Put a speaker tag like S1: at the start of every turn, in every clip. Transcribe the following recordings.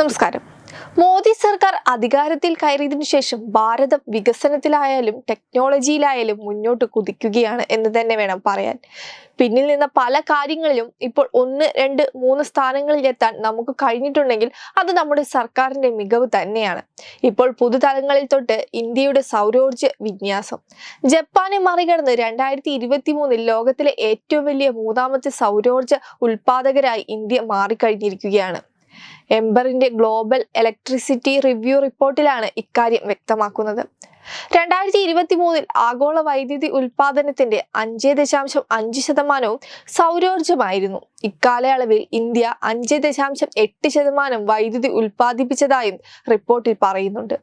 S1: നമസ്കാരം. മോദി സർക്കാർ അധികാരത്തിൽ കയറിയതിനു ശേഷം ഭാരതം വികസനത്തിലായാലും ടെക്നോളജിയിലായാലും മുന്നോട്ട് കുതിക്കുകയാണ് എന്ന് തന്നെ വേണം പറയാൻ. പിന്നിൽ നിന്ന പല കാര്യങ്ങളിലും ഇപ്പോൾ ഒന്ന് രണ്ട് മൂന്ന് സ്ഥാനങ്ങളിൽ എത്താൻ നമുക്ക് കഴിഞ്ഞിട്ടുണ്ടെങ്കിൽ അത് നമ്മുടെ സർക്കാരിന്റെ മികവ് തന്നെയാണ്. ഇപ്പോൾ പുതുതലങ്ങളിൽ തൊട്ട് ഇന്ത്യയുടെ സൗരോർജ വിന്യാസം. ജപ്പാനെ മറികടന്ന് രണ്ടായിരത്തി ഇരുപത്തി മൂന്നിൽ ലോകത്തിലെ ഏറ്റവും വലിയ മൂന്നാമത്തെ സൗരോർജ ഉൽപാദകരായി ഇന്ത്യ മാറിക്കഴിഞ്ഞിരിക്കുകയാണ്. എംബറിന്റെ ഗ്ലോബൽ ഇലക്ട്രിസിറ്റി റിവ്യൂ റിപ്പോർട്ടിലാണ് ഇക്കാര്യം വ്യക്തമാക്കുന്നത്. രണ്ടായിരത്തി ഇരുപത്തി മൂന്നിൽ ആഗോള വൈദ്യുതി ഉൽപാദനത്തിന്റെ അഞ്ച് ദശാംശം അഞ്ച് ശതമാനവും സൗരോർജമായിരുന്നു. ഇക്കാലയളവിൽ ഇന്ത്യ അഞ്ച് ദശാംശം എട്ട് ശതമാനം വൈദ്യുതി ഉൽപ്പാദിപ്പിച്ചതായും റിപ്പോർട്ടിൽ പറയുന്നുണ്ട്.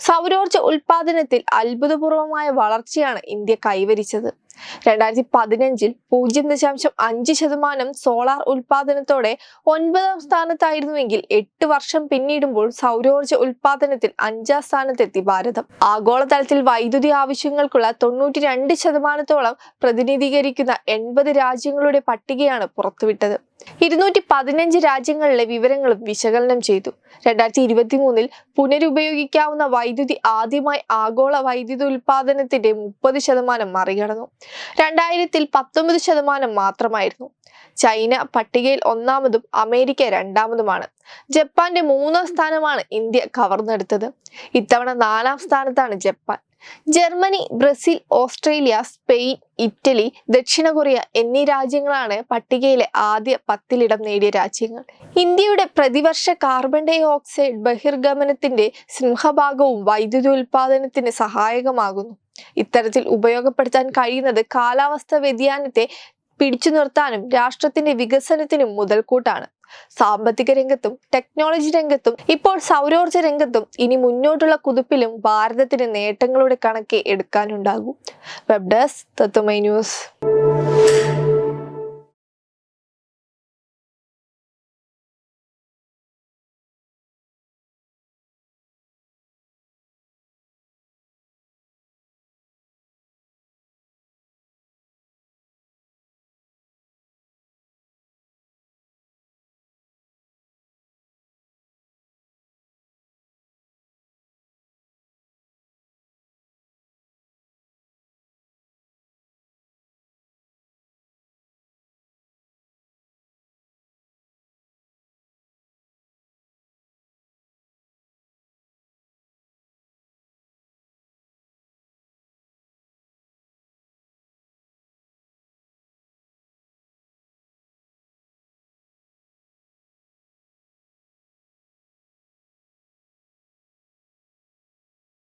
S1: സൗരോർജ ഉൽപാദനത്തിൽ അത്ഭുതപൂർവമായ വളർച്ചയാണ് ഇന്ത്യ കൈവരിച്ചത്. രണ്ടായിരത്തി പതിനഞ്ചിൽ പൂജ്യം ദശാംശം അഞ്ച് ശതമാനം സോളാർ ഉൽപാദനത്തോടെ ഒൻപതാം സ്ഥാനത്തായിരുന്നുവെങ്കിൽ എട്ട് വർഷം പിന്നിടുമ്പോൾ സൗരോർജ ഉൽപാദനത്തിൽ അഞ്ചാം സ്ഥാനത്തെത്തി ഭാരതം. ആഗോളതലത്തിൽ വൈദ്യുതി ആവശ്യങ്ങൾക്കുള്ള തൊണ്ണൂറ്റി രണ്ട് ശതമാനത്തോളം പ്രതിനിധീകരിക്കുന്ന എൺപത് രാജ്യങ്ങളുടെ പട്ടികയാണ് പുറത്തുവിട്ടത്. ഇരുന്നൂറ്റി പതിനഞ്ച് രാജ്യങ്ങളിലെ വിവരങ്ങളും വിശകലനം ചെയ്തു. രണ്ടായിരത്തി ഇരുപത്തി മൂന്നിൽ പുനരുപയോഗിക്കാവുന്ന വൈദ്യുതി ആദ്യമായി ആഗോള വൈദ്യുതി ഉൽപാദനത്തിന്റെ മുപ്പത് ശതമാനം മറികടന്നു. രണ്ടായിരത്തിൽ പത്തൊമ്പത് ശതമാനം മാത്രമായിരുന്നു. ചൈന പട്ടികയിൽ ഒന്നാമതും അമേരിക്ക രണ്ടാമതുമാണ്. ജപ്പാന്റെ മൂന്നാം സ്ഥാനമാണ് ഇന്ത്യ കവർന്നെടുത്തത്. ഇത്തവണ നാലാം സ്ഥാനത്താണ് Japan. Germany Brazil Australia Spain Italy ദക്ഷിണ കൊറിയ എന്നീ രാജ്യങ്ങളാണ് പട്ടികയിലെ ആദ്യ പത്തിലിടം നേടിയ രാജ്യങ്ങൾ. ഇന്ത്യയുടെ പ്രതിവർഷ കാർബൺ ഡൈ ഓക്സൈഡ് ബഹിർഗമനത്തിന്റെ സിംഹഭാഗവും വൈദ്യുതി ഉൽപാദനത്തിന് സഹായകമാകുന്നു. ഇത്തരത്തിൽ ഉപയോഗപ്പെടുത്താൻ കഴിയുന്നത് കാലാവസ്ഥ വ്യതിയാനത്തെ പിടിച്ചു നിർത്താനും രാഷ്ട്രത്തിന്റെ വികസനത്തിനും മുതൽക്കൂട്ടാണ്. സാമ്പത്തിക രംഗത്തും ടെക്നോളജി രംഗത്തും ഇപ്പോൾ സൗരോർജ രംഗത്തും ഇനി മുന്നോട്ടുള്ള കുതിപ്പിലും ഭാരതത്തിന് നേട്ടങ്ങളുടെ കണക്കെ എടുക്കാനുണ്ടാകും. വെബ് തത്വമൈ ന്യൂസ്